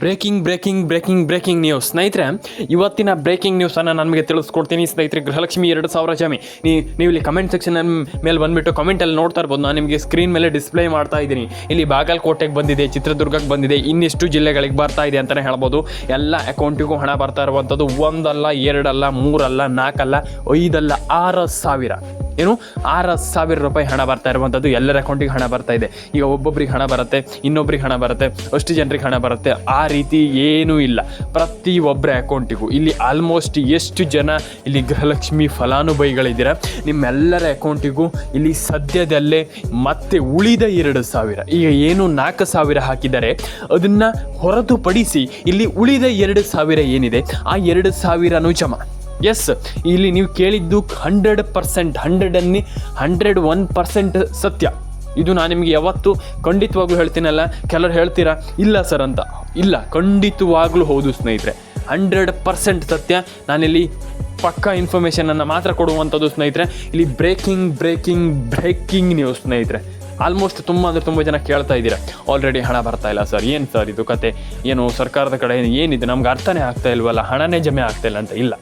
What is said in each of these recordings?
Breaking breaking breaking breaking news. ಸ್ನೇಹಿತರೆ, ಇವತ್ತಿನ breaking ನ್ಯೂಸನ್ನು ನಮಗೆ ತಿಳಿಸ್ಕೊಡ್ತೀನಿ. ಸ್ನೇಹಿತರೆ, ಗೃಹಲಕ್ಷ್ಮಿ ಎರಡು ಸಾವಿರ ಜಮಿ ನೀವು ಇಲ್ಲಿ ಕಮೆಂಟ್ ಸೆಕ್ಷನ್ ಮೇಲೆ ಬಂದುಬಿಟ್ಟು ಕಮೆಂಟಲ್ಲಿ ನೋಡ್ತಾ ಇರ್ಬೋದು. ನಾನು ನಿಮಗೆ ಸ್ಕ್ರೀನ್ ಮೇಲೆ ಡಿಸ್ಪ್ಲೇ ಮಾಡ್ತಾ ಇದ್ದೀನಿ. ಇಲ್ಲಿ ಬಾಗಲಕೋಟೆಗೆ ಬಂದಿದೆ ಚಿತ್ರದುರ್ಗಕ್ಕೆ ಬಂದಿದೆ, ಇನ್ನಿಷ್ಟು ಜಿಲ್ಲೆಗಳಿಗೆ ಬರ್ತಾ ಇದೆ ಅಂತಲೇ ಹೇಳ್ಬೋದು. ಎಲ್ಲ ಅಕೌಂಟಿಗೂ ಹಣ ಬರ್ತಾ ಇರುವಂಥದ್ದು ಒಂದಲ್ಲ, ಎರಡಲ್ಲ, ಮೂರಲ್ಲ ನಾಲ್ಕಲ್ಲ ಐದಲ್ಲ ಆರು ಸಾವಿರ. ಏನು? ಆರು ಸಾವಿರ ರೂಪಾಯಿ ಹಣ ಬರ್ತಾ ಇರುವಂಥದ್ದು. ಎಲ್ಲರ ಅಕೌಂಟಿಗೆ ಹಣ ಬರ್ತಾ ಇದೆ. ಈಗ ಒಬ್ಬೊಬ್ರಿಗೆ ಹಣ ಬರುತ್ತೆ, ಇನ್ನೊಬ್ರಿಗೆ ಹಣ ಬರುತ್ತೆ, ಅಷ್ಟು ಜನರಿಗೆ ಹಣ ಬರುತ್ತೆ. ಆ ರೀತಿ ಏನೂ ಇಲ್ಲ. ಪ್ರತಿ ಒಬ್ಬರ ಅಕೌಂಟಿಗೂ ಇಲ್ಲಿ ಆಲ್ಮೋಸ್ಟ್ ಎಷ್ಟು ಜನ ಇಲ್ಲಿ ಗೃಹಲಕ್ಷ್ಮಿ ಫಲಾನುಭವಿಗಳಿದ್ದೀರ, ನಿಮ್ಮೆಲ್ಲರ ಅಕೌಂಟಿಗೂ ಇಲ್ಲಿ ಸದ್ಯದಲ್ಲೇ ಮತ್ತೆ ಉಳಿದ ಎರಡು ಸಾವಿರ. ಈಗ ಏನು ನಾಲ್ಕು ಸಾವಿರ ಹಾಕಿದ್ದಾರೆ, ಅದನ್ನು ಹೊರತುಪಡಿಸಿ ಇಲ್ಲಿ ಉಳಿದ ಎರಡು ಸಾವಿರ ಏನಿದೆ? ಆ ಎರಡು ಸಾವಿರನೂ ಜಮಾ. ಎಸ್ ಇಲ್ಲಿ ನೀವು ಕೇಳಿದ್ದು ಹಂಡ್ರೆಡ್ ಪರ್ಸೆಂಟ್ ಹಂಡ್ರೆಡ್ ಅನ್ನಿ ಹಂಡ್ರೆಡ್ ಒನ್ ಪರ್ಸೆಂಟ್ ಸತ್ಯ. ಇದು ನಾನು ನಿಮಗೆ ಯಾವತ್ತು ಖಂಡಿತವಾಗ್ಲೂ ಹೇಳ್ತೀನಲ್ಲ. ಕೆಲವರು ಹೇಳ್ತೀರಾ? ಇಲ್ಲ ಸರ್ ಅಂತ. ಇಲ್ಲ, ಖಂಡಿತವಾಗ್ಲೂ ಹೌದು, ಸ್ನೇಹಿತರೆ. ಹಂಡ್ರೆಡ್ ಪರ್ಸೆಂಟ್ ಸತ್ಯ. ನಾನಿಲ್ಲಿ ಪಕ್ಕಾ ಇನ್ಫಾರ್ಮೇಷನನ್ನು ಮಾತ್ರ ಕೊಡುವಂಥದ್ದು, ಸ್ನೇಹಿತರೆ. ಇಲ್ಲಿ ಬ್ರೇಕಿಂಗ್ ಬ್ರೇಕಿಂಗ್ ಬ್ರೇಕಿಂಗ್ ನ್ಯೂಸ್ ಸ್ನೇಹಿತರೆ. ಆಲ್ಮೋಸ್ಟ್ ತುಂಬ ಅಂದರೆ ತುಂಬ ಜನ ಕೇಳ್ತಾ ಇದ್ದೀರಾ. ಆಲ್ರೆಡಿ ಹಣ ಬರ್ತಾ ಇಲ್ಲ ಸರ್ ಏನು ಸರ್ ಇದು ಕತೆ? ಏನು ಸರ್ಕಾರದ ಕಡೆ ಏನಿದೆ? ನಮ್ಗೆ ಅರ್ಥನೇ ಆಗ್ತಾ ಇಲ್ವಲ್ಲ? ಹಣನೇ ಜಮೆ ಆಗ್ತಾ ಇಲ್ಲ ಅಂತ. ಇಲ್ಲ.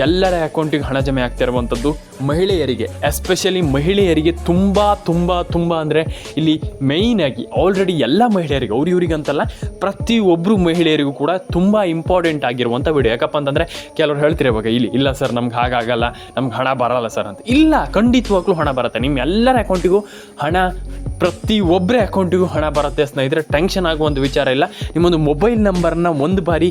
ಎಲ್ಲರ ಅಕೌಂಟಿಗೆ ಹಣ ಜಮೆ ಆಗ್ತಾ ಇರುವಂಥದ್ದು ಮಹಿಳೆಯರಿಗೆ ಎಸ್ಪೆಷಲಿ ಮಹಿಳೆಯರಿಗೆ ತುಂಬ ತುಂಬ ತುಂಬ ಅಂದರೆ ಇಲ್ಲಿ ಮೇಯ್ನಾಗಿ ಆಲ್ರೆಡಿ ಎಲ್ಲ ಮಹಿಳೆಯರಿಗೆ ಅವ್ರು ಇವ್ರಿಗೆ ಅಂತಲ್ಲ ಪ್ರತಿಯೊಬ್ಬರು ಮಹಿಳೆಯರಿಗೂ ಕೂಡ ತುಂಬ ಇಂಪಾರ್ಟೆಂಟ್ ಆಗಿರುವಂಥ ವಿಡಿಯೋ ಯಾಕಪ್ಪ ಅಂತಂದರೆ ಕೆಲವರು ಹೇಳ್ತಿರೋ ಇವಾಗ, ಇಲ್ಲಿ, ಇಲ್ಲ ಸರ್ ನಮ್ಗೆ ಹಾಗಾಗಲ್ಲ, ನಮ್ಗೆ ಹಣ ಬರಲ್ಲ ಸರ್ ಅಂತ. ಇಲ್ಲ, ಖಂಡಿತವಾಗ್ಲೂ ಹಣ ಬರುತ್ತೆ. ನಿಮ್ಮ ಎಲ್ಲರ ಅಕೌಂಟಿಗೂ ಹಣ, ಪ್ರತಿ ಒಬ್ಬರ ಅಕೌಂಟಿಗೂ ಹಣ ಬರುತ್ತೆ ಸ್ನೇಹಿತರೆ. ಟೆನ್ಷನ್ ಆಗುವಂಥ ವಿಚಾರ ಇಲ್ಲ. ನಿಮ್ಮೊಂದು ಮೊಬೈಲ್ ನಂಬರ್ನ ಒಂದು ಬಾರಿ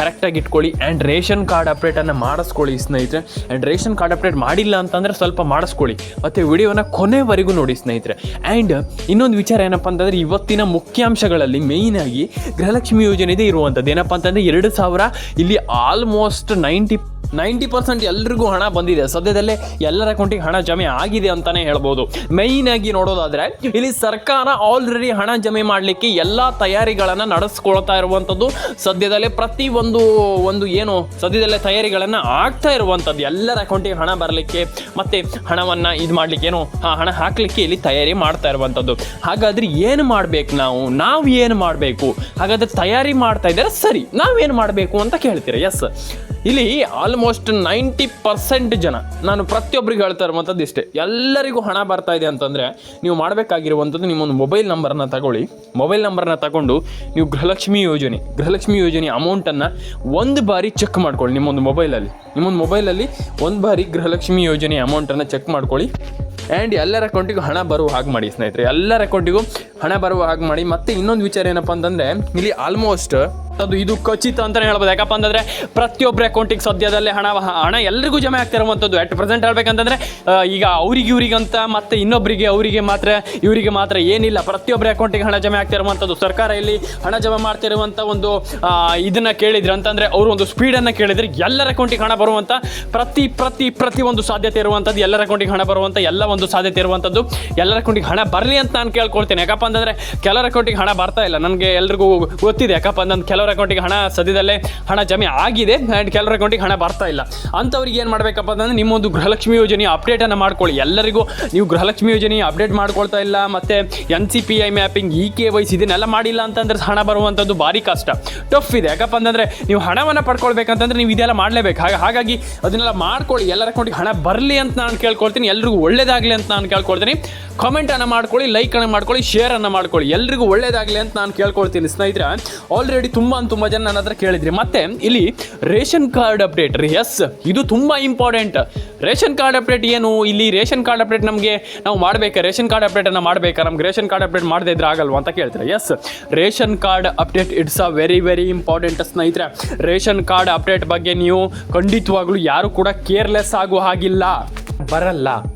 ಕರೆಕ್ಟಾಗಿ ಇಟ್ಕೊಳ್ಳಿ. ಆ್ಯಂಡ್ ರೇಷನ್ ಕಾರ್ಡ್ ಅಪ್ಡೇಟನ್ನು ಮಾಡಿಸ್ಕೊಳ್ಳಿ ಸ್ನೇಹಿತರೆ. ಆ್ಯಂಡ್ ರೇಷನ್ ಕಾರ್ಡ್ ಅಪ್ಡೇಟ್ ಮಾಡಿಲ್ಲ ಅಂತಂದರೆ ಸ್ವಲ್ಪ ಮಾಡಿಸ್ಕೊಳ್ಳಿ. ಮತ್ತು ವಿಡಿಯೋನ ಕೊನೆವರೆಗೂ ನೋಡಿ ಸ್ನೇಹಿತರೆ. ಆ್ಯಂಡ್ ಇನ್ನೊಂದು ವಿಚಾರ ಏನಪ್ಪ ಅಂತಂದರೆ ಇವತ್ತಿನ ಮುಖ್ಯಾಂಶಗಳಲ್ಲಿ ಮೇಯ್ನಾಗಿ ಗೃಹಲಕ್ಷ್ಮಿ ಯೋಜನೆ ಇದೆ ಇರುವಂಥದ್ದು ಏನಪ್ಪ ಅಂತಂದರೆ ಎರಡು ಸಾವಿರ ಇಲ್ಲಿ ಆಲ್ಮೋಸ್ಟ್ ನೈಂಟಿ ನೈಂಟಿ ಪರ್ಸೆಂಟ್ ಎಲ್ರಿಗೂ ಹಣ ಬಂದಿದೆ. ಸದ್ಯದಲ್ಲೇ ಎಲ್ಲರ ಅಕೌಂಟಿಗೆ ಹಣ ಜಮೆ ಆಗಿದೆ ಅಂತಾನೆ ಹೇಳ್ಬೋದು. ಮೈನ್ ಆಗಿ ನೋಡೋದಾದ್ರೆ, ಇಲ್ಲಿ ಸರ್ಕಾರ ಆಲ್ರೆಡಿ ಹಣ ಜಮೆ ಮಾಡಲಿಕ್ಕೆ ಎಲ್ಲ ತಯಾರಿಗಳನ್ನು ನಡೆಸ್ಕೊಳ್ತಾ ಇರುವಂಥದ್ದು ಸದ್ಯದಲ್ಲೇ ಪ್ರತಿ ಒಂದು ಒಂದು ಏನು, ಸದ್ಯದಲ್ಲೇ ತಯಾರಿಗಳನ್ನು ಆಗ್ತಾ ಇರುವಂಥದ್ದು ಎಲ್ಲರ ಅಕೌಂಟಿಗೆ ಹಣ ಬರಲಿಕ್ಕೆ ಮತ್ತು ಹಣವನ್ನು ಇದು ಮಾಡಲಿಕ್ಕೆ ಏನು ಹಣ ಹಾಕಲಿಕ್ಕೆ ಇಲ್ಲಿ ತಯಾರಿ ಮಾಡ್ತಾ ಇರುವಂಥದ್ದು ಹಾಗಾದ್ರೆ ಏನು ಮಾಡಬೇಕು ನಾವು? ನಾವು ಏನು ಮಾಡಬೇಕು? ಹಾಗಾದ್ರೆ ತಯಾರಿ ಮಾಡ್ತಾ ಇದ್ದಾರೆ ಸರಿ ನಾವೇನು ಮಾಡಬೇಕು ಅಂತ ಕೇಳ್ತೀರಾ? ಎಸ್ ಇಲ್ಲಿ ಆಲ್ಮೋಸ್ಟ್ ನೈಂಟಿ ಪರ್ಸೆಂಟ್ ಜನ, ನಾನು ಪ್ರತಿಯೊಬ್ಬರಿಗೆ ಹೇಳ್ತಾ ಇರುವಂಥದ್ದು ಇಷ್ಟೇ. ಎಲ್ಲರಿಗೂ ಹಣ ಬರ್ತಾ ಇದೆ ಅಂತಂದರೆ ನೀವು ಮಾಡಬೇಕಾಗಿರುವಂಥದ್ದು ನಿಮ್ಮೊಂದು ಮೊಬೈಲ್ ನಂಬರನ್ನ ತಗೊಳ್ಳಿ. ಮೊಬೈಲ್ ನಂಬರನ್ನ ತಗೊಂಡು ನೀವು ಗೃಹಲಕ್ಷ್ಮಿ ಯೋಜನೆ ಗೃಹಲಕ್ಷ್ಮಿ ಯೋಜನೆ ಅಮೌಂಟನ್ನು ಒಂದು ಬಾರಿ ಚೆಕ್ ಮಾಡ್ಕೊಳ್ಳಿ ನಿಮ್ಮೊಂದು ಮೊಬೈಲಲ್ಲಿ ನಿಮ್ಮೊಂದು ಮೊಬೈಲಲ್ಲಿ ಒಂದು ಬಾರಿ ಗೃಹಲಕ್ಷ್ಮಿ ಯೋಜನೆ ಅಮೌಂಟನ್ನು ಚೆಕ್ ಮಾಡ್ಕೊಳ್ಳಿ. ಆ್ಯಂಡ್ ಎಲ್ಲರ ಅಕೌಂಟಿಗೂ ಹಣ ಬರುವ ಹಾಗೆ ಮಾಡಿ ಸ್ನೇಹಿತರೆ, ಎಲ್ಲರ ಅಕೌಂಟಿಗೂ ಹಣ ಬರುವ ಹಾಗೆ ಮಾಡಿ. ಮತ್ತೆ ಇನ್ನೊಂದು ವಿಚಾರ ಏನಪ್ಪ ಅಂತಂದರೆ, ಇಲ್ಲಿ ಆಲ್ಮೋಸ್ಟ್ ಅದು ಇದು ಖಚಿತ ಅಂತಲೇ ಹೇಳ್ಬೋದು. ಯಾಕಪ್ಪ ಅಂತಂದರೆ ಪ್ರತಿಯೊಬ್ಬರ ಅಕೌಂಟಿಗೆ ಸದ್ಯದಲ್ಲೇ ಹಣ ಹಣ ಎಲ್ಲರಿಗೂ ಜಮೆ ಆಗ್ತಿರುವಂಥದ್ದು ಅಟ್ ಪ್ರೆಸೆಂಟ್ ಹೇಳ್ಬೇಕಂತಂದರೆ ಈಗ ಅವ್ರಿಗೆ ಇವ್ರಿಗಂತ ಮತ್ತೆ ಇನ್ನೊಬ್ಬರಿಗೆ ಅವರಿಗೆ ಮಾತ್ರ, ಇವರಿಗೆ ಮಾತ್ರ ಏನಿಲ್ಲ. ಪ್ರತಿಯೊಬ್ಬರ ಅಕೌಂಟಿಗೆ ಹಣ ಜಮೆ ಆಗ್ತಿರುವಂಥದ್ದು ಸರ್ಕಾರ ಇಲ್ಲಿ ಹಣ ಜಮೆ ಮಾಡ್ತಿರುವಂಥ ಒಂದು ಇದನ್ನು ಕೇಳಿದ್ರೆ ಅಂತಂದರೆ ಅವರು ಒಂದು ಸ್ಪೀಡನ್ನು ಕೇಳಿದ್ರೆ ಎಲ್ಲರ ಅಕೌಂಟಿಗೆ ಹಣ ಬರುವಂಥ ಪ್ರತಿ ಪ್ರತಿ ಪ್ರತಿ ಒಂದು ಸಾಧ್ಯತೆ ಇರುವಂಥದ್ದು. ಎಲ್ಲರ ಅಕೌಂಟಿಗೆ ಹಣ ಬರುವಂಥ ಎಲ್ಲ ಒಂದು ಸಾಧ್ಯತೆ ಇರುವಂಥದ್ದು. ಎಲ್ಲರ ಅಕೌಂಟಿಗೆ ಹಣ ಬರಲಿ ಅಂತ ನಾನು ಕೇಳ್ಕೊಳ್ತೇನೆ. ಯಾಕಪ್ಪ ಅಂತಂದರೆ, ಕೆಲವರ ಅಕೌಂಟಿಗೆ ಹಣ ಬರ್ತಾ ಇಲ್ಲ. ನನಗೆ ಎಲ್ರಿಗೂ ಗೊತ್ತಿದೆ. ಯಾಕಪ್ಪ ಅಂತಂದ್ರೆ, ಕೆಲವರ ಅಕೌಂಟಿಗೆ ಹಣ ಸದ್ಯದಲ್ಲೇ ಹಣ ಜಮೆ ಆಗಿದೆ ಆ್ಯಂಡ್ ಕೆಲವರ ಅಕೌಂಟಿಗೆ ಹಣ ಬರ್ತಾ ಇಲ್ಲ. ಅಂಥವ್ರಿಗೆ ಏನು ಮಾಡಬೇಕಪ್ಪ ಅಂತಂದ್ರೆ ನಿಮ್ಮೊಂದು ಗೃಹಲಕ್ಷ್ಮಿ ಯೋಜನೆ ಅಪ್ಡೇಟನ್ನು ಮಾಡ್ಕೊಳ್ಳಿ. ಎಲ್ಲರಿಗೂ ನೀವು ಗೃಹಲಕ್ಷ್ಮಿ ಯೋಜನೆ ಅಪ್ಡೇಟ್ ಮಾಡ್ಕೊಳ್ತಾ ಇಲ್ಲ, ಮತ್ತು N C P I mapping E K Y C ಇದನ್ನೆಲ್ಲ ಮಾಡಿಲ್ಲ ಅಂತಂದ್ರೆ ಹಣ ಬರುವಂಥದ್ದು ಭಾರಿ ಕಷ್ಟ. ಟಫ್ ಇದೆ. ಯಾಕಪ್ಪ ಅಂತಂದರೆ ನೀವು ಹಣವನ್ನು ಪಡ್ಕೊಳ್ಬೇಕಂತಂದ್ರೆ ನೀವು ಇದೆಲ್ಲ ಮಾಡಲೇಬೇಕು. ಹಾಗೆ, ಹಾಗಾಗಿ ಅದನ್ನೆಲ್ಲ ಮಾಡ್ಕೊಳ್ಳಿ. ಎಲ್ಲರ ಅಕೌಂಟಿಗೆ ಹಣ ಬರಲಿ ಅಂತ ನಾನು ಕೇಳ್ಕೊಳ್ತೀನಿ. ಎಲ್ರಿಗೂ ಒಳ್ಳೇದಾಗಲಿ ಅಂತ ನಾನು ಕೇಳ್ಕೊಳ್ತೀನಿ. ಕಾಮೆಂಟನ್ನು ಮಾಡ್ಕೊಳ್ಳಿ ಲೈಕನ್ನು ಮಾಡ್ಕೊಳ್ಳಿ ಶೇರನ್ನು ಮಾಡ್ಕೊಳ್ಳಿ. ಎಲ್ರಿಗೂ ಒಳ್ಳೇದಾಗಲಿ ಅಂತ ನಾನು ಕೇಳ್ಕೊಳ್ತೀನಿ. ಸ್ನೇಹಿತರೆ ಆಲ್ರೆಡಿ ತುಂಬ ತುಂಬ ಜನ ನನ್ನ ಹತ್ರ ಕೇಳಿದ್ರಿ. ಮತ್ತೆ ಇಲ್ಲಿ ರೇಷನ್ ಕಾರ್ಡ್ ಅಪ್ಡೇಟ್ ರೀ. ಎಸ್ ಇದು ತುಂಬ ಇಂಪಾರ್ಟೆಂಟ್ ರೇಷನ್ ಕಾರ್ಡ್ ಅಪ್ಡೇಟ್ ಏನು? ಇಲ್ಲಿ ರೇಷನ್ ಕಾರ್ಡ್ ಅಪ್ಡೇಟ್ ನಮಗೆ ನಾವು ಮಾಡಬೇಕಾ? ರೇಷನ್ ಕಾರ್ಡ್ ಅಪ್ಡೇಟನ್ನು ಮಾಡಬೇಕಾ? ನಮ್ಗೆ ರೇಷನ್ ಕಾರ್ಡ್ ಅಪ್ಡೇಟ್ ಮಾಡದೇ ಇದ್ರೆ ಆಗಲ್ವಾ ಅಂತ ಕೇಳ್ತಾರೆ? Yes ration card update it's a very very important ಸ್ನೇಹಿತರೆ. ರೇಷನ್ ಕಾರ್ಡ್ ಅಪ್ಡೇಟ್ ಬಗ್ಗೆ ನೀವು ಖಂಡಿತವಾಗ್ಲೂ ಯಾರು ಕೂಡ ಕೇರ್ಲೆಸ್ ಆಗೋ ಹಾಗಿಲ್ಲ. ಬರಲ್ಲ.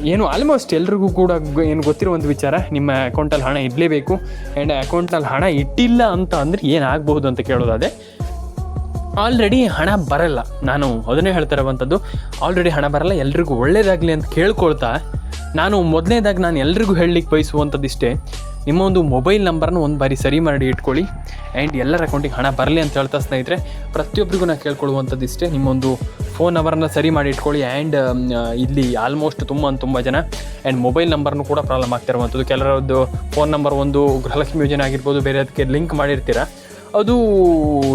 ಏನು ಆಲ್ಮೋಸ್ಟ್ ಎಲ್ರಿಗೂ ಕೂಡ ಏನು ಏನು ಗೊತ್ತಿರುವಂಥ ವಿಚಾರ, ನಿಮ್ಮ ಅಕೌಂಟಲ್ಲಿ ಹಣ ಇರಲೇಬೇಕು ಆ್ಯಂಡ್ ಅಕೌಂಟ್ನಲ್ಲಿ ಹಣ ಇಟ್ಟಿಲ್ಲ ಅಂತ ಅಂದರೆ ಏನಾಗಬಹುದು ಅಂತ ಕೇಳೋದಾದರೆ ಆಲ್ರೆಡಿ ಹಣ ಬರಲ್ಲ. ನಾನು ಅದನ್ನೇ ಹೇಳ್ತಾ ಇರುವಂಥದ್ದು ಆಲ್ರೆಡಿ ಹಣ ಬರಲ್ಲ, ಎಲ್ರಿಗೂ ಒಳ್ಳೇದಾಗಲಿ ಅಂತ ಕೇಳ್ಕೊಳ್ತಾ, ನಾನು ಮೊದಲನೇದಾಗಿ ನಾನು ಎಲ್ರಿಗೂ ಹೇಳಲಿಕ್ಕೆ ಬಯಸುವಂಥದ್ದು ಇಷ್ಟೇ, ನಿಮ್ಮ ಒಂದು ಮೊಬೈಲ್ ನಂಬರ್ನ ಒಂದು ಬಾರಿ ಸರಿ ಮಾಡಿ ಇಟ್ಕೊಳ್ಳಿ ಆ್ಯಂಡ್ ಎಲ್ಲರ ಅಕೌಂಟಿಗೆ ಹಣ ಬರಲಿ ಅಂತ ಹೇಳ್ತಾ ಸ್ನೇಹಿತರೆ ಪ್ರತಿಯೊಬ್ಬರಿಗೂ ನಾನು ಕೇಳ್ಕೊಳ್ಳುವಂಥದ್ದು ಇಷ್ಟೇ ನಿಮ್ಮೊಂದು ಫೋನ್ ನಂಬರನ್ನ ಸರಿ ಮಾಡಿ ಇಟ್ಕೊಳ್ಳಿ ಆ್ಯಂಡ್ ಇಲ್ಲಿ ಆಲ್ಮೋಸ್ಟ್ ತುಂಬ ತುಂಬ ಜನ ಆ್ಯಂಡ್ ಮೊಬೈಲ್ ನಂಬರ್ನು ಕೂಡ ಪ್ರಾಬ್ಲಮ್ ಆಗ್ತಿರುವಂಥದ್ದು. ಕೆಲವರದ್ದು ಫೋನ್ ನಂಬರ್ ಒಂದು ಗೃಹಲಕ್ಷ್ಮಿ ಯೋಜನೆ ಆಗಿರ್ಬೋದು, ಬೇರೆ ಅದಕ್ಕೆ ಲಿಂಕ್ ಮಾಡಿರ್ತೀರ ಅದು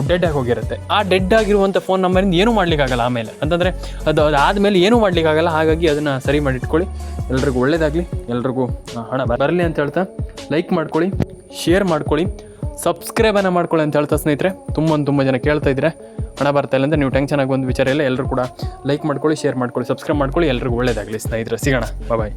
ಡೆಡ್ ಆಗಿ ಹೋಗಿರುತ್ತೆ. ಆ ಡೆಡ್ ಆಗಿರುವಂಥ ಫೋನ್ ನಂಬರಿಂದ ಏನೂ ಮಾಡ್ಲಿಕ್ಕಾಗಲ್ಲ ಆಮೇಲೆ. ಅಂತಂದರೆ ಅದು ಅದಾದಮೇಲೆ ಏನೂ ಮಾಡ್ಲಿಕ್ಕಾಗಲ್ಲ, ಹಾಗಾಗಿ ಅದನ್ನು ಸರಿ ಮಾಡಿ ಇಟ್ಕೊಳ್ಳಿ ಎಲ್ರಿಗೂ ಒಳ್ಳೇದಾಗಲಿ, ಎಲ್ರಿಗೂ ಹಣ ಬರಲಿ ಅಂತ ಹೇಳ್ತಾ ಲೈಕ್ ಮಾಡ್ಕೊಳ್ಳಿ ಶೇರ್ ಮಾಡ್ಕೊಳ್ಳಿ ಸಬ್ಸ್ಕ್ರೈಬನ್ನು ಮಾಡ್ಕೊಳ್ಳಿ ಅಂತ ಹೇಳ್ತಾ ಸ್ನೇಹಿತರೆ. ತುಂಬ ತುಂಬ ಜನ ಕೇಳ್ತಾ ಇದ್ರೆ ಹಣ ಬರ್ತಾ ಇಲ್ಲ ಅಂದರೆ ನೀವು ಟೆನ್ಷನ್ ಆಗಿ ಒಂದು ವಿಚಾರ ಇಲ್ಲ ಎಲ್ಲರೂ ಕೂಡ ಲೈಕ್ ಮಾಡ್ಕೊಳ್ಳಿ ಶೇರ್ ಮಾಡ್ಕೊಳ್ಳಿ ಸಬ್ಸ್ಕ್ರೈಬ್ ಮಾಡ್ಕೊಳ್ಳಿ, ಎಲ್ರಿಗೂ ಒಳ್ಳೇದಾಗಲಿ ಸ್ನೇಹಿತರೆ. ಸಿಗೋಣ ಬಾಯ್